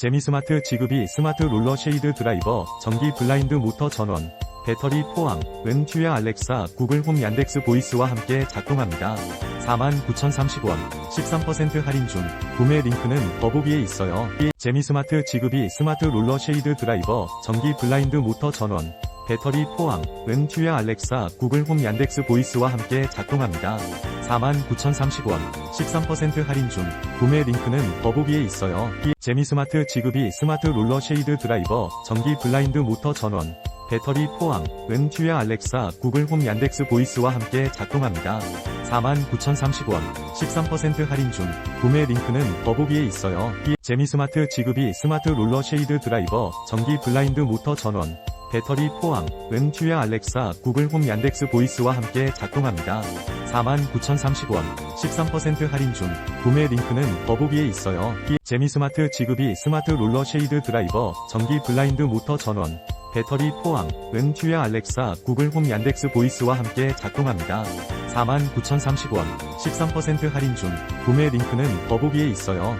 제미스마트 지급이 스마트 롤러 쉐이드 드라이버, 전기 블라인드 모터 전원, 배터리 포함, 은 튜야 알렉사, 구글 홈 얀덱스 보이스와 함께 작동합니다. 49,030원, 13% 할인 중, 구매 링크는 더보기에 있어요. 제미스마트 지급이 스마트 롤러 쉐이드 드라이버, 전기 블라인드 모터 전원, 배터리 포함, 은 튜야 알렉사, 구글 홈 얀덱스 보이스와 함께 작동합니다. 49,030원, 13% 할인 중, 구매 링크는 더보기에 있어요. 제미스마트 지급이 스마트 롤러 쉐이드 드라이버, 전기 블라인드 모터 전원, 배터리 포함, 은 튜야 알렉사, 구글 홈 얀덱스 보이스와 함께 작동합니다. 49,030원, 13% 할인 중, 구매 링크는 더보기에 있어요. 제미스마트 지급이 스마트 롤러 쉐이드 드라이버, 전기 블라인드 모터 전원, 배터리 포함, 은 튜야 알렉사, 구글 홈 얀덱스 보이스와 함께 작동합니다. 49,030원, 13% 할인 중, 구매 링크는 더보기에 있어요. 제미스마트 지급이 스마트 롤러 쉐이드 드라이버, 전기 블라인드 모터 전원, 배터리 포함, 은 튜야 알렉사, 구글 홈 얀덱스 보이스와 함께 작동합니다. 49,030원, 13% 할인 중, 구매 링크는 더보기에 있어요.